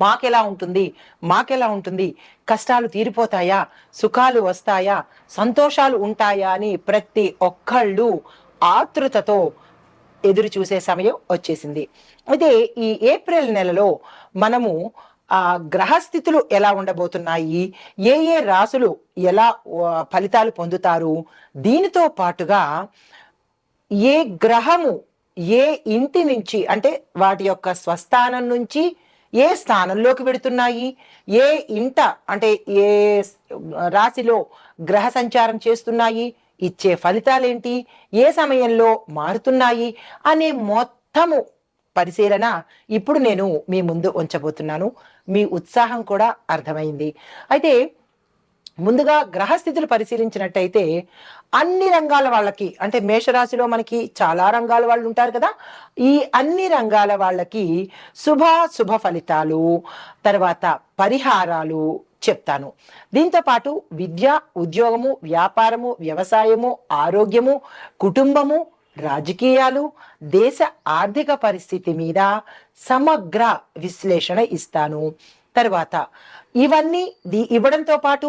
మాకెలా ఉంటుంది? మాకెలా ఉంటుంది? కష్టాలు తీరిపోతాయా? సుఖాలు వస్తాయా? సంతోషాలు ఉంటాయా అని ప్రతి ఒక్కళ్ళు ఆతృతతో ఎదురు చూసే సమయం వచ్చేసింది. అయితే ఈ ఏప్రిల్ నెలలో మనము ఆ గ్రహస్థితులు ఎలా ఉండబోతున్నాయి? ఏ ఏ రాసులు ఎలా ఫలితాలు పొందుతారు? దీనితో పాటుగా ఏ గ్రహము ఏ ఇంటి నుంచి అంటే వాటి యొక్క స్వస్థానం నుంచి ఏ స్థానంలోకి వెడుతున్నాయి? ఏ ఇంట అంటే ఏ రాశిలో గ్రహ సంచారం చేస్తున్నాయి? ఇచ్చే ఫలితాలేంటి? ఏ సమయంలో మారుతున్నాయి? అనే మొత్తము పరిశీలన ఇప్పుడు నేను మీ ముందు ఉంచబోతున్నాను. మీ ఉత్సాహం కూడా అర్థమైంది. అయితే ముందుగా గ్రహస్థితులు పరిశీలించినట్టయితే అన్ని రంగాల వాళ్ళకి అంటే మేషరాశిలో మనకి చాలా రంగాల వాళ్ళు ఉంటారు కదా ఈ అన్ని రంగాల వాళ్ళకి శుభ శుభ ఫలితాలు తర్వాత పరిహారాలు చెప్తాను. దీంతో పాటు విద్య ఉద్యోగము వ్యాపారము వ్యవసాయము ఆరోగ్యము కుటుంబము రాజకీయాలు దేశ ఆర్థిక పరిస్థితి మీద సమగ్ర విశ్లేషణ ఇస్తాను. తర్వాత ఇవన్నీ ఇవ్వడంతో పాటు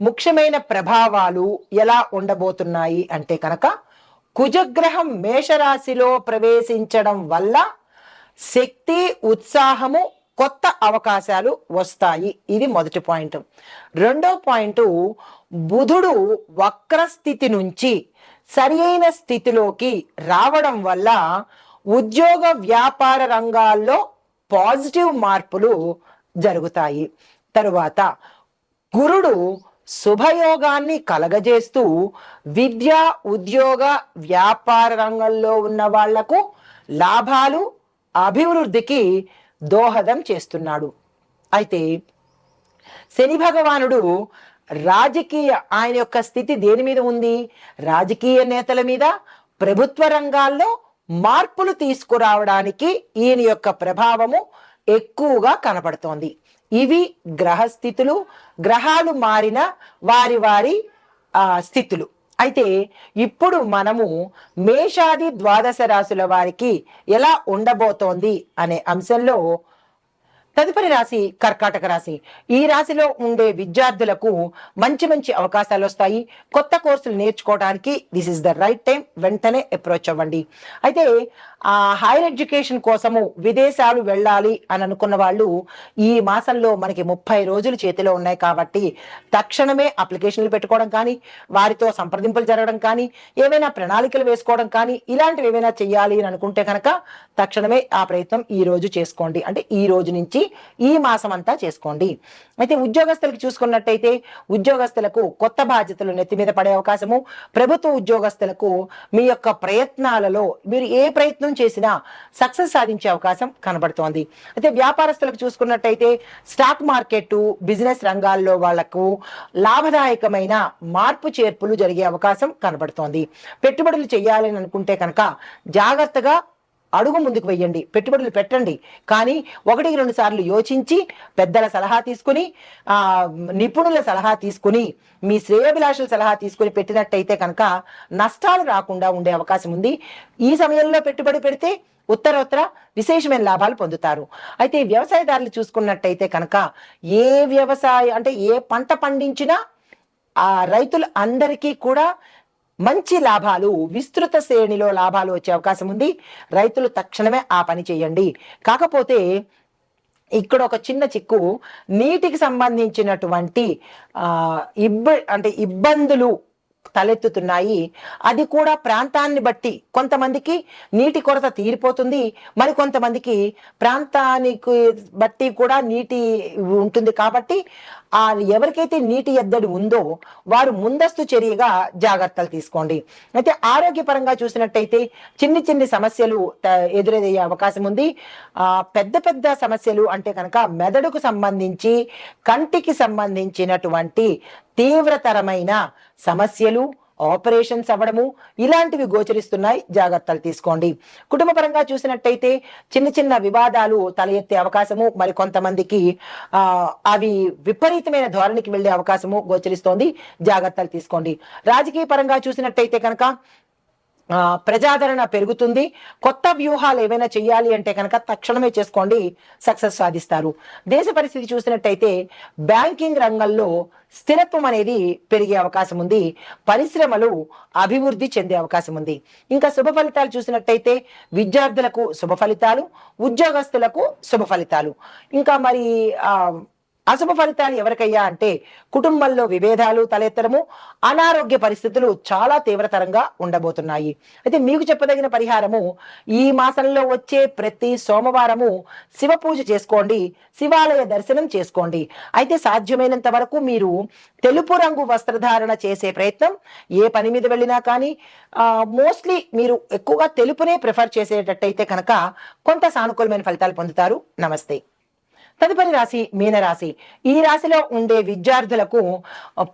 ముఖ్యమైన ప్రభావాలు ఎలా ఉండబోతున్నాయి అంటే కనుక కుజగ్రహం మేషరాశిలో ప్రవేశించడం వల్ల శక్తి ఉత్సాహము కొత్త అవకాశాలు వస్తాయి. ఇది మొదటి పాయింట్. రెండో పాయింట్ బుధుడు వక్ర స్థితి నుంచి సరి అయిన స్థితిలోకి రావడం వల్ల ఉద్యోగ వ్యాపార రంగాల్లో పాజిటివ్ మార్పులు జరుగుతాయి. తరువాత గురుడు శుభయోగాన్ని కలగజేస్తూ విద్య ఉద్యోగ వ్యాపార రంగంలో ఉన్న వాళ్ళకు లాభాలు అభివృద్ధికి దోహదం చేస్తున్నాడు. అయితే శని భగవానుడు రాజకీయ ఆయన యొక్క స్థితి దేని మీద ఉంది? రాజకీయ నేతల మీద ప్రభుత్వ రంగాల్లో మార్పులు తీసుకురావడానికి ఈయన యొక్క ప్రభావము ఎక్కువగా కనపడుతోంది. ఇవి గ్రహస్థితులు గ్రహాలు మారిన వారి వారి ఆ స్థితులు. అయితే ఇప్పుడు మనము మేషాది ద్వాదశ రాశుల వారికి ఎలా ఉండబోతోంది అనే అంశంలో తదుపరి రాశి కర్కాటక రాశి. ఈ రాశిలో ఉండే విద్యార్థులకు మంచి మంచి అవకాశాలు వస్తాయి. కొత్త కోర్సులు నేర్చుకోవడానికి this is the right time వెంటనే అప్రోచ్ అవ్వండి. అయితే ఆ హైయర్ ఎడ్యుకేషన్ కోసము విదేశాలు వెళ్ళాలి అని అనుకున్న వాళ్ళు ఈ మాసంలో మనకి ముప్పై రోజులు చేతిలో ఉన్నాయి కాబట్టి తక్షణమే అప్లికేషన్లు పెట్టుకోవడం కానీ వారితో సంప్రదింపులు జరగడం కానీ ఏమైనా ప్రణాళికలు వేసుకోవడం కానీ ఇలాంటివి ఏమైనా చేయాలి అని అనుకుంటే కనుక తక్షణమే ఆ ప్రయత్నం ఈ రోజు చేసుకోండి. అంటే ఈ రోజు నుంచి ఈ మాసం అంతా చేసుకోండి. అయితే ఉద్యోగస్తులకు చూసుకున్నట్టయితే ఉద్యోగస్తులకు కొత్త బాధ్యతలు నెత్తి మీద పడే అవకాశము. ప్రభుత్వ ఉద్యోగస్తులకు మీ యొక్క ప్రయత్నాలలో మీరు ఏ ప్రయత్నం చేసినా సక్సెస్ సాధించే అవకాశం కనబడుతోంది. అయితే వ్యాపారస్తులకు చూసుకున్నట్టయితే స్టాక్ మార్కెట్ బిజినెస్ రంగాల్లో వాళ్ళకు లాభదాయకమైన మార్పు చేర్పులు జరిగే అవకాశం కనబడుతోంది. పెట్టుబడులు చేయాలని అనుకుంటే కనుక జాగ్రత్తగా అడుగు ముందుకు వెయ్యండి పెట్టుబడులు పెట్టండి. కానీ ఒకటికి రెండు సార్లు యోచించి పెద్దల సలహా తీసుకుని ఆ నిపుణుల సలహా తీసుకుని మీ శ్రేయోభిలాషుల సలహా తీసుకుని పెట్టినట్టయితే కనుక నష్టాలు రాకుండా ఉండే అవకాశం ఉంది. ఈ సమయంలో పెట్టుబడి పెడితే ఉత్తరోత్తర విశేషమైన లాభాలు పొందుతారు. అయితే వ్యవసాయదారులు చూసుకున్నట్టయితే కనుక ఏ వ్యవసాయ అంటే ఏ పంట పండించినా ఆ రైతులు అందరికీ కూడా మంచి లాభాలు విస్తృత శ్రేణిలో లాభాలు వచ్చే అవకాశం ఉంది. రైతులు తక్షణమే ఆ పని చేయండి. కాకపోతే ఇక్కడ ఒక చిన్న చిక్కు నీటికి సంబంధించినటువంటి ఇబ్బ అంటే ఇబ్బందులు తలెత్తుతున్నాయి. అది కూడా ప్రాంతాన్ని బట్టి కొంతమందికి నీటి కొరత తీరిపోతుంది. మరి కొంతమందికి ప్రాంతానికి బట్టి కూడా నీటి ఉంటుంది కాబట్టి ఆ ఎవరికైతే నీటి ఎద్దడి ఉందో వారు ముందస్తు చర్యగా జాగ్రత్తలు తీసుకోండి. అయితే ఆరోగ్యపరంగా చూసినట్టయితే చిన్ని చిన్ని సమస్యలు ఎదురయ్యే అవకాశం ఉంది. ఆ పెద్ద పెద్ద సమస్యలు అంటే కనుక మెదడుకు సంబంధించి కంటికి సంబంధించినటువంటి తీవ్రతరమైన సమస్యలు ఆపరేషన్స్ అవ్వడము ఇలాంటివి గోచరిస్తున్నాయి. జాగ్రత్తలు తీసుకోండి. కుటుంబ పరంగా చూసినట్టయితే చిన్న చిన్న వివాదాలు తల ఎత్తే అవకాశము మరి కొంతమందికి అవి విపరీతమైన ధోరణికి వెళ్ళే అవకాశము గోచరిస్తోంది. జాగ్రత్తలు తీసుకోండి. రాజకీయ పరంగా చూసినట్టయితే కనుక ప్రజాదరణ పెరుగుతుంది. కొత్త వ్యూహాలు ఏవైనా చేయాలి అంటే కనుక తక్షణమే చేసుకోండి. సక్సెస్ సాధిస్తారు. దేశ పరిస్థితి చూసినట్టయితే బ్యాంకింగ్ రంగంలో స్థిరత్వం అనేది పెరిగే అవకాశం ఉంది. పరిశ్రమలు అభివృద్ధి చెందే అవకాశం ఉంది. ఇంకా శుభ ఫలితాలు చూసినట్టయితే విద్యార్థులకు శుభ ఫలితాలు ఉద్యోగస్తులకు శుభ ఫలితాలు. ఇంకా మరి ఆ అశుభ ఫలితాలు ఎవరికయ్యా అంటే కుటుంబంలో విభేదాలు తలెత్తడము అనారోగ్య పరిస్థితులు చాలా తీవ్రతరంగా ఉండబోతున్నాయి. అయితే మీకు చెప్పదగిన పరిహారము ఈ మాసంలో వచ్చే ప్రతి సోమవారము శివ పూజ చేసుకోండి శివాలయ దర్శనం చేసుకోండి. అయితే సాధ్యమైనంత వరకు మీరు తెలుపు రంగు వస్త్రధారణ చేసే ప్రయత్నం ఏ పని మీద వెళ్ళినా కానీ మోస్ట్లీ మీరు ఎక్కువగా తెలుపునే ప్రిఫర్ చేసేటట్టయితే కనుక కొంత సానుకూలమైన ఫలితాలు పొందుతారు. నమస్తే. తదుపరి రాశి మీనరాశి. ఈ రాశిలో ఉండే విద్యార్థులకు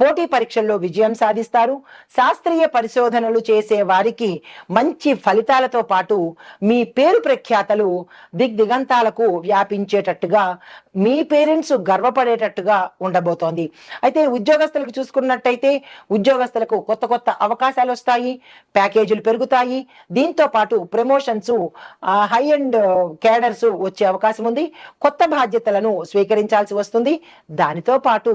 పోటీ పరీక్షల్లో విజయం సాధిస్తారు. శాస్త్రీయ పరిశోధనలు చేసే వారికి మంచి ఫలితాలతో పాటు మీ పేరు ప్రఖ్యాతలు దిగ్దిగంతాలకు వ్యాపించేటట్టుగా మీ పేరెంట్స్ గర్వపడేటట్టుగా ఉండబోతోంది. అయితే ఉద్యోగస్తులకు చూసుకున్నట్టయితే ఉద్యోగస్తులకు కొత్త కొత్త అవకాశాలు వస్తాయి ప్యాకేజీలు పెరుగుతాయి. దీంతో పాటు ప్రమోషన్స్ హై అండ్ క్యాడర్స్ వచ్చే అవకాశం ఉంది కొత్త బాధ్యత జాగ్రత్తలను స్వీకరించాల్సి వస్తుంది. దానితో పాటు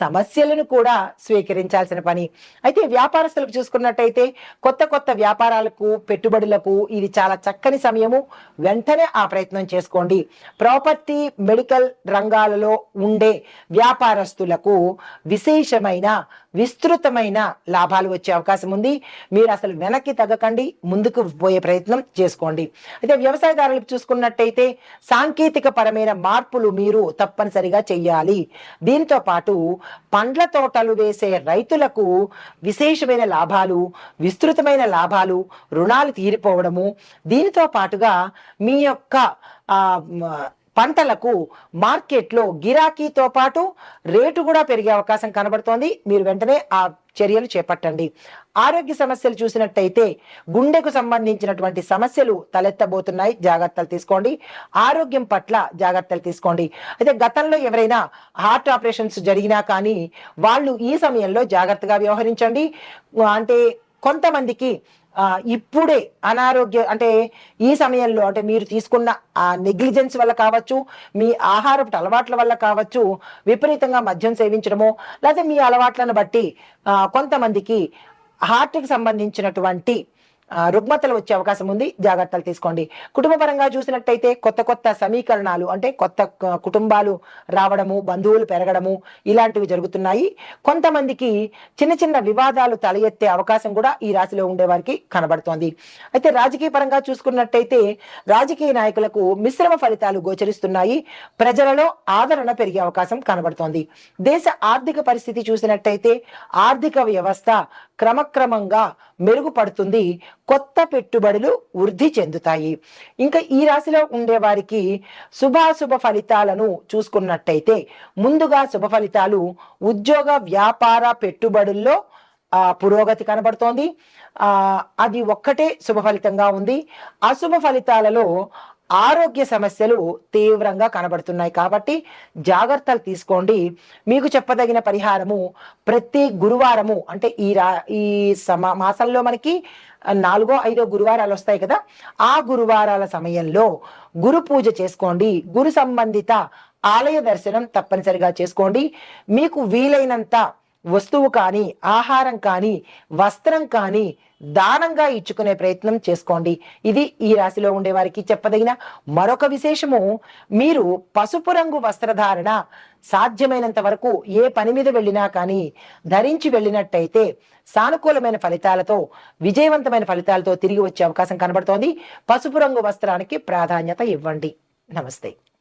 సమస్యలను కూడా స్వీకరించాల్సిన పని. అయితే వ్యాపారస్తులకు చూసుకున్నట్టయితే కొత్త కొత్త వ్యాపారాలకు పెట్టుబడులకు ఇది చాలా చక్కని సమయము. వెంటనే ఆ ప్రయత్నం చేసుకోండి. ప్రాపర్టీ మెడికల్ రంగాలలో ఉండే వ్యాపారస్తులకు విశేషమైన విస్తృతమైన లాభాలు వచ్చే అవకాశం ఉంది. మీరు అసలు వెనక్కి తగ్గకండి ముందుకు పోయే ప్రయత్నం చేసుకోండి. అయితే వ్యవసాయదారులకు చూసుకున్నట్టయితే సాంకేతిక పరమైన మార్పులు మీరు తప్పనిసరిగా చెయ్యాలి. దీంతో పాటు పండ్ల తోటలు వేసే రైతులకు విశేషమైన లాభాలు విస్తృతమైన లాభాలు రుణాలు తీరిపోవడము. దీనితో పాటుగా మీ యొక్క పంటలకు మార్కెట్లో గిరాకీతో పాటు రేటు కూడా పెరిగే అవకాశం కనబడుతోంది. మీరు వెంటనే ఆ చర్యలు చేపట్టండి. ఆరోగ్య సమస్యలు చూసినట్టయితే గుండెకు సంబంధించినటువంటి సమస్యలు తలెత్తబోతున్నాయి. జాగ్రత్తలు తీసుకోండి. ఆరోగ్యం పట్ల జాగ్రత్తలు తీసుకోండి. అయితే గతంలో ఎవరైనా హార్ట్ ఆపరేషన్స్ జరిగినా కానీ వాళ్ళు ఈ సమయంలో జాగ్రత్తగా వ్యవహరించండి. అంటే కొంతమందికి ఇప్పుడే అనారోగ్య అంటే ఈ సమయంలో అంటే మీరు తీసుకున్న ఆ నెగ్లిజెన్స్ వల్ల కావచ్చు మీ ఆహారపు అలవాట్ల వల్ల కావచ్చు విపరీతంగా మద్యం సేవించడమో లేకపోతే మీ అలవాట్లను బట్టి కొంతమందికి హార్ట్కి సంబంధించినటువంటి రుగ్మతలు వచ్చే అవకాశం ఉంది. జాగ్రత్తలు తీసుకోండి. కుటుంబ పరంగా చూసినట్టయితే కొత్త కొత్త సమీకరణాలు అంటే కొత్త కుటుంబాలు రావడము బంధువులు పెరగడము ఇలాంటివి జరుగుతున్నాయి. కొంతమందికి చిన్న చిన్న వివాదాలు తల ఎత్తే అవకాశం కూడా ఈ రాశిలో ఉండే వారికి కనబడుతోంది. అయితే రాజకీయ పరంగా చూసుకున్నట్టయితే రాజకీయ నాయకులకు మిశ్రమ ఫలితాలు గోచరిస్తున్నాయి. ప్రజలలో ఆదరణ పెరిగే అవకాశం కనబడుతోంది. దేశ ఆర్థిక పరిస్థితి చూసినట్టయితే ఆర్థిక వ్యవస్థ క్రమక్రమంగా మెరుగుపడుతుంది కొత్త పెట్టుబడులు వృద్ధి చెందుతాయి. ఇంకా ఈ రాశిలో ఉండే వారికి శుభాశుభ ఫలితాలను చూసుకున్నట్టయితే ముందుగా శుభ ఫలితాలు ఉద్యోగ వ్యాపార పెట్టుబడుల్లో పురోగతి కనబడుతోంది. అది ఒక్కటే శుభ ఫలితంగా ఉంది. అశుభ ఫలితాలలో ఆరోగ్య సమస్యలు తీవ్రంగా కనబడుతున్నాయి కాబట్టి జాగ్రత్తలు తీసుకోండి. మీకు చెప్పదగిన పరిహారము ప్రతి గురువారము అంటే ఈ రా ఈ సమా మాసంలో మనకి నాలుగో ఐదో గురువారాలు వస్తాయి కదా. ఆ గురువారాల సమయంలో గురు పూజ చేసుకోండి. గురు సంబంధిత ఆలయ దర్శనం తప్పనిసరిగా చేసుకోండి. మీకు వీలైనంత వస్తువు కానీ ఆహారం కానీ వస్త్రం కానీ దానంగా ఇచ్చుకునే ప్రయత్నం చేసుకోండి. ఇది ఈ రాశిలో ఉండే వారికి చెప్పదగిన మరొక విశేషము. మీరు పసుపు రంగు వస్త్రధారణ సాధ్యమైనంత వరకు ఏ పని మీద వెళ్ళినా కానీ ధరించి వెళ్ళినట్టయితే సానుకూలమైన ఫలితాలతో విజయవంతమైన ఫలితాలతో తిరిగి వచ్చే అవకాశం కనబడుతోంది. పసుపు రంగు వస్త్రానికి ప్రాధాన్యత ఇవ్వండి. నమస్తే.